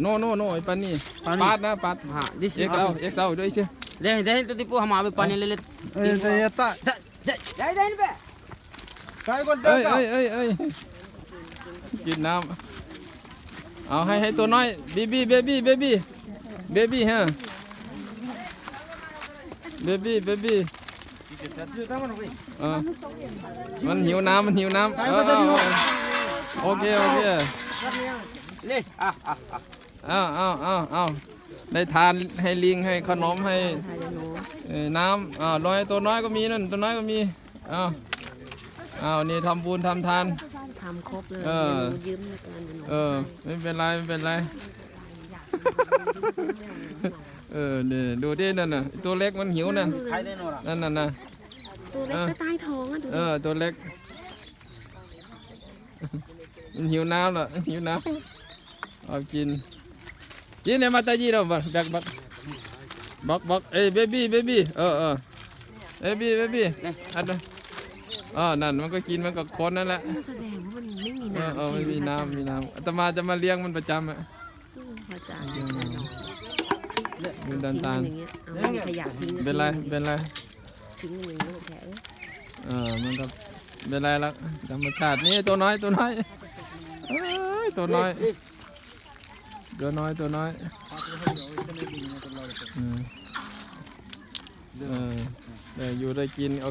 โนโนโนไอ้ปันนี่ पानी पात ना पात हाँ दिस एक साव एक सावด้วยใช่ दे दे तो दीपू हम अभी पानी ले ले येता जाए जाए इन पे काय เอ้ย बोलतोय เอ้ยเอ้ยเอ้ยกินน้ำเอาให้ให้ตัวน้อยบีบีเบบี้เบบี้เบบี้ฮะเบบี้เบบี้เออมันหิวน้ำมันหิวน้ำเออเอาเอาโอ เลยอะอ่อะเอาเอาเอาเอาได้ทานให้ลิงให้ขนมให้น้ำอ่าลอยตัวน้อยก็มีนั่นตัวน้อยก็มีอ้าวอ้าวนี่ทำบุญทำทาน ทำครบเลยเออเงิออไม่เป็นไรไม่เป็นไร เออเนี่ยดูดินั่นน่ะตัวเล็กมันหิวนั่นนั่นน่ะนะ ตัวเล็กก็ใต้ท้องอะดูเออตัวเล็ก มันหิวน้ำเหรอหิวน้ำ เอากินกินเนี่ยมาตาจีเราบักบักบักบักบักเอ้ยเบบี้เบบี้เออเออเบบี้เบบี้อันนั้นอ๋อนั่นมันก็กินมันก็คนนั่นแหละแสดงว่ามันไม่มีเออน้ำเออไม่มีน้ำมีน้ำอาตมาจะมาเลี้ยงมันประจำอะพอใจมันดันตาลเป็นไรเป็นไรทิ้งอย่างเงี้ยแค่เออมันก็เป็นไรละธรรมชาตินี่ตัวน้อยตัวน้อยตัวน้อย ตัวน้อยตัวน้อยอืมเออได้อยู่ได้กินเอา